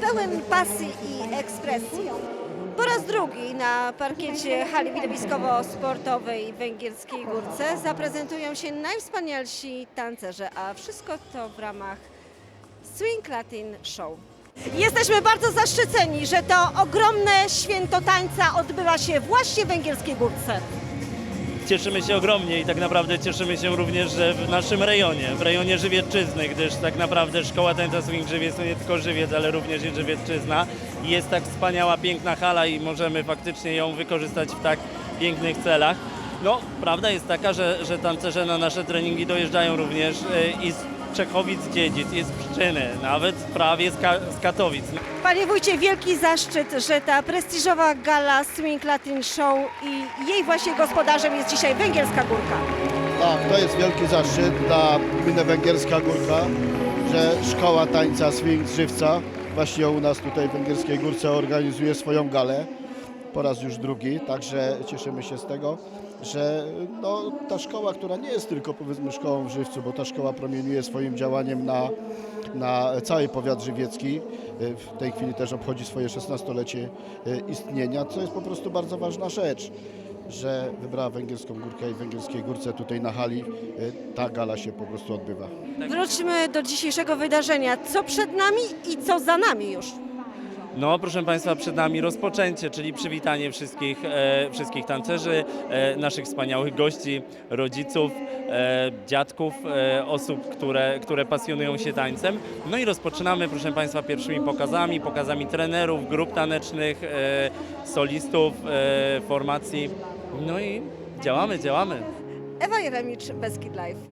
pełen pasji i ekspresji. Po raz drugi na parkiecie hali widowiskowo-sportowej Węgierskiej Górce zaprezentują się najwspanialsi tancerze, a wszystko to w ramach Swing Latin Show. Jesteśmy bardzo zaszczyceni, że to ogromne święto tańca odbywa się właśnie w Węgierskiej Górce. Cieszymy się ogromnie i tak naprawdę cieszymy się również, że w naszym rejonie, w rejonie Żywiecczyzny, gdyż tak naprawdę Szkoła Tańca Swing Żywiec to nie tylko Żywiec, ale również i Żywiecczyzna. Jest tak wspaniała, piękna hala i możemy faktycznie ją wykorzystać w tak pięknych celach. No, prawda jest taka, że, że tancerze na nasze treningi dojeżdżają również e, i z Czechowic-Dziedzic, i z Pszczyny, nawet prawie z, Ka- z Katowic. Panie wójcie, wielki zaszczyt, że ta prestiżowa gala Swing Latin Show i jej właśnie gospodarzem jest dzisiaj Węgierska Górka. Tak, to jest wielki zaszczyt dla gminy Węgierska Górka, że Szkoła Tańca Swing z Żywca właśnie u nas tutaj w Węgierskiej Górce organizuje swoją galę. Po raz już drugi, także cieszymy się z tego, że no, ta szkoła, która nie jest tylko powiedzmy szkołą w Żywcu, bo ta szkoła promieniuje swoim działaniem na, na cały powiat żywiecki. W tej chwili też obchodzi swoje 16-lecie istnienia, co jest po prostu bardzo ważna rzecz że wybrała Węgierską Górkę i Węgierskiej Górce tutaj na hali y, ta gala się po prostu odbywa. Wróćmy do dzisiejszego wydarzenia. Co przed nami i co za nami już? No, proszę Państwa, przed nami rozpoczęcie, czyli przywitanie wszystkich, e, wszystkich tancerzy, e, naszych wspaniałych gości, rodziców, e, dziadków, e, osób, które, które pasjonują się tańcem. No i rozpoczynamy, proszę Państwa, pierwszymi pokazami, pokazami trenerów, grup tanecznych, e, solistów, e, formacji. No i działamy, działamy. Ewa Jeremicz, Beskid Live.